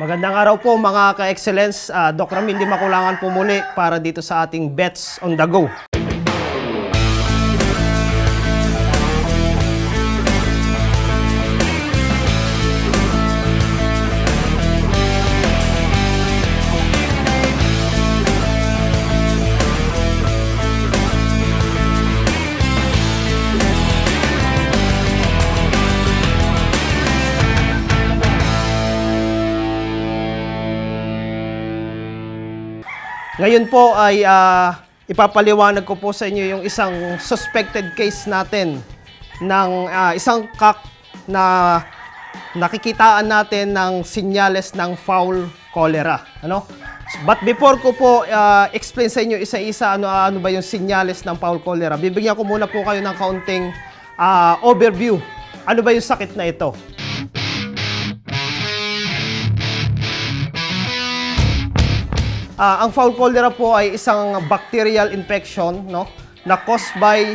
Magandang araw po mga ka-excellence. Uh, Doc Ramil, di makulangan po muli para dito sa ating Bets on the Go. Ngayon po ay ah, ipapaliwanag ko po sa inyo yung isang suspected case natin ng ah, isang kak na nakikitaan natin ng sinyales ng foul cholera. Ano? But before ko po ah, explain sa inyo isa-isa ano ano ba yung sinyales ng foul cholera, bibigyan ko muna po kayo ng kaunting ah, overview. Ano ba yung sakit na ito? Ah, ang foul cholera po ay isang bacterial infection no na caused by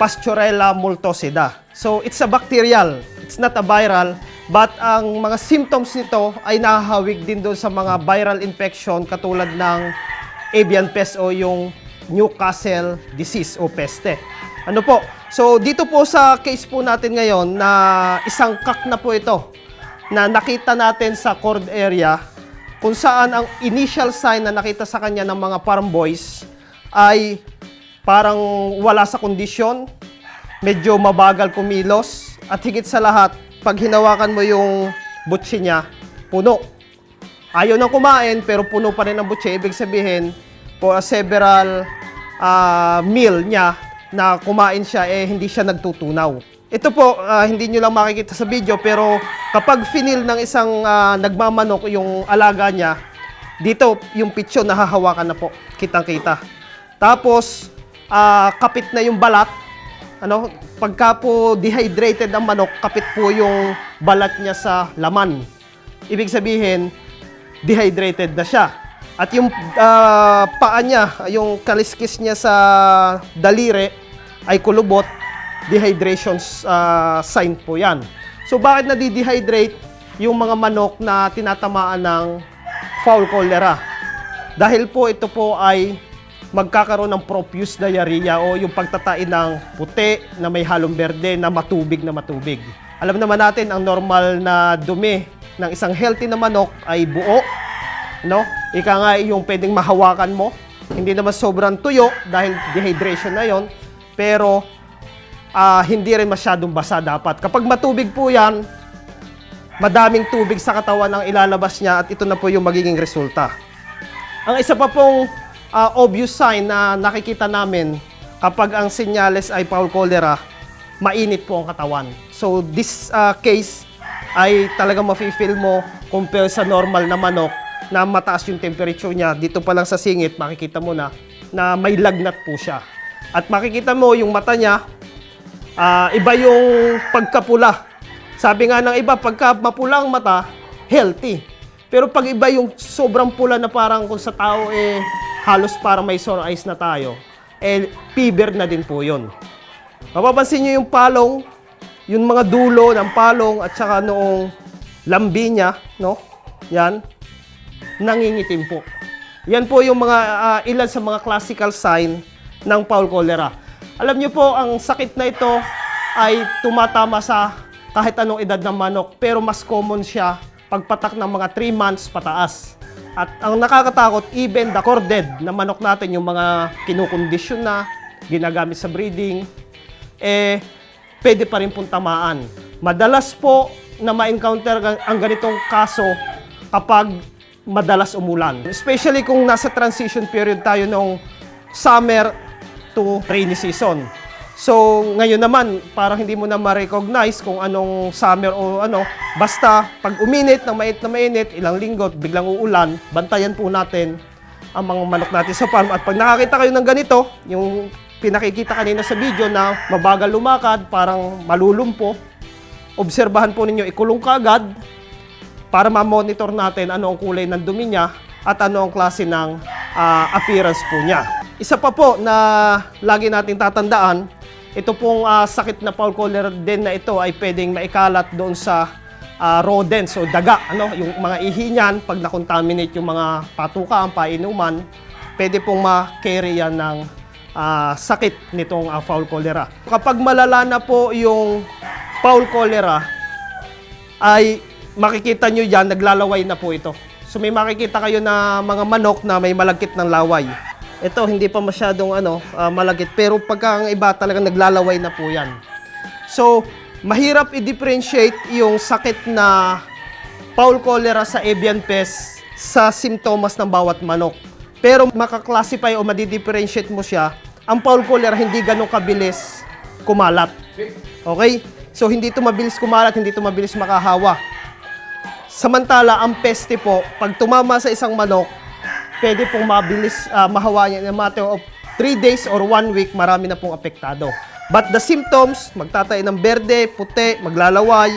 Pasteurella multocida. So it's a bacterial, it's not a viral, but ang mga symptoms nito ay nahahawig din doon sa mga viral infection katulad ng avian pest o yung Newcastle disease o peste. Ano po? So dito po sa case po natin ngayon na isang kak na po ito na nakita natin sa cord area kung saan ang initial sign na nakita sa kanya ng mga farm boys ay parang wala sa kondisyon, medyo mabagal kumilos, at higit sa lahat, pag hinawakan mo yung butsi niya, puno. Ayaw nang kumain, pero puno pa rin ang butsi. Ibig sabihin, for several ah, meal niya na kumain siya, eh hindi siya nagtutunaw. Ito po, ah, hindi nyo lang makikita sa video, pero kapag finil ng isang ah, nagmamanok yung alaga niya, dito yung pitsyon nahahawakan na po, kitang-kita. Tapos, ah, kapit na yung balat. Ano, pagka po dehydrated ang manok, kapit po yung balat niya sa laman. Ibig sabihin, dehydrated na siya. At yung ah, paa niya, yung kaliskis niya sa daliri ay kulubot, dehydration ah, sign po yan. So bakit nadi-dehydrate yung mga manok na tinatamaan ng foul cholera? Dahil po ito po ay magkakaroon ng profuse diarrhea o yung pagtatain ng puti na may halong berde na matubig na matubig. Alam naman natin ang normal na dumi ng isang healthy na manok ay buo, no? Ika nga yung pwedeng mahawakan mo. Hindi naman sobrang tuyo dahil dehydration na yon, pero ah, hindi rin masyadong basa dapat. Kapag matubig po yan, madaming tubig sa katawan ang ilalabas niya at ito na po yung magiging resulta. Ang isa pa pong ah, obvious sign na nakikita namin kapag ang senyales ay foul cholera, mainit po ang katawan. So this ah, case ay talagang mafe-feel mo compare sa normal na manok na mataas yung temperature niya. Dito pa lang sa singit, makikita mo na na may lagnat po siya. At makikita mo yung mata niya, ah, iba yung pagkapula. Sabi nga ng iba, pagka mapula ang mata, healthy. Pero pag iba yung sobrang pula na parang kung sa tao eh halos parang may sore eyes na tayo, eh fever na din po yun. Mapapansin nyo yung palong, yung mga dulo ng palong at saka noong lambi niya, no? Yan, nangingitim po. Yan po yung mga ah, ilan sa mga classical sign ng foul cholera. Alam niyo po, ang sakit na ito ay tumatama sa kahit anong edad ng manok, pero mas common siya pagpatak ng mga 3 months pataas. At ang nakakatakot, even the corded na manok natin, yung mga kinukondisyon na, ginagamit sa breeding, eh, pwede pa rin pong tamaan. Madalas po na ma-encounter ang ganitong kaso kapag madalas umulan. Especially kung nasa transition period tayo nung summer to rainy season. So, ngayon naman, parang hindi mo na ma-recognize kung anong summer o ano. Basta, pag uminit ng mainit na mainit, ilang linggo, biglang uulan, bantayan po natin ang mga manok natin sa farm. At pag nakakita kayo ng ganito, yung pinakikita kanina sa video na mabagal lumakad, parang malulumpo, obserbahan po ninyo, ikulong ka agad para ma-monitor natin ano ang kulay ng dumi niya at ano ang klase ng ah, appearance po niya. Isa pa po na lagi nating tatandaan, ito pong ah, sakit na foul cholera din na ito ay pwedeng maikalat doon sa ah, rodents o daga, ano, yung mga ihi niyan, pag na-contaminate yung mga patukaan, painuman, pwede pong ma-carry yan ng ah, sakit nitong ah, foul cholera. Kapag malala na po yung foul cholera, ay makikita nyo yan, naglalaway na po ito. So may makikita kayo na mga manok na may malagkit ng laway. Ito, hindi pa masyadong ano, ah, malagkit. Pero pagka ang iba talagang naglalaway na po yan. So, mahirap i-differentiate yung sakit na foul cholera sa avian pest sa simptomas ng bawat manok. Pero makaklasify o madi-differentiate mo siya, ang foul cholera hindi ganun kabilis kumalat. Okay? So, hindi ito mabilis kumalat, hindi ito mabilis makahawa. Samantala, ang peste po, pag tumama sa isang manok, pwede pong mabilis uh, mahawa niya in a matter of 3 days or 1 week, marami na pong apektado. But the symptoms, magtatay ng berde, puti, maglalaway,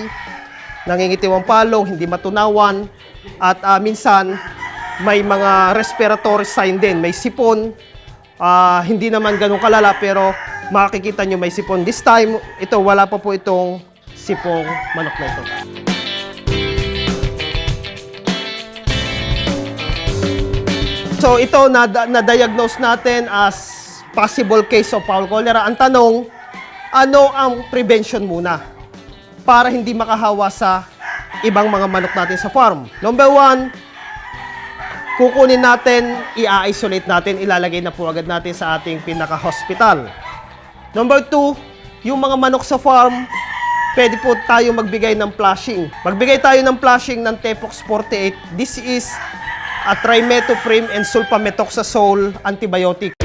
nangingitiw ang palong, hindi matunawan, at ah, minsan may mga respiratory sign din, may sipon, ah, hindi naman ganun kalala pero makikita nyo may sipon. This time, ito wala pa po itong sipong manok na ito. So ito na na-diagnose natin as possible case of foul cholera. Ang tanong, ano ang prevention muna para hindi makahawa sa ibang mga manok natin sa farm? Number one, kukunin natin, i-isolate natin, ilalagay na po agad natin sa ating pinaka-hospital. Number two, yung mga manok sa farm, pwede po tayo magbigay ng flushing. Magbigay tayo ng flushing ng Tepox 48. This is a trimethoprim and sulfamethoxazole antibiotic.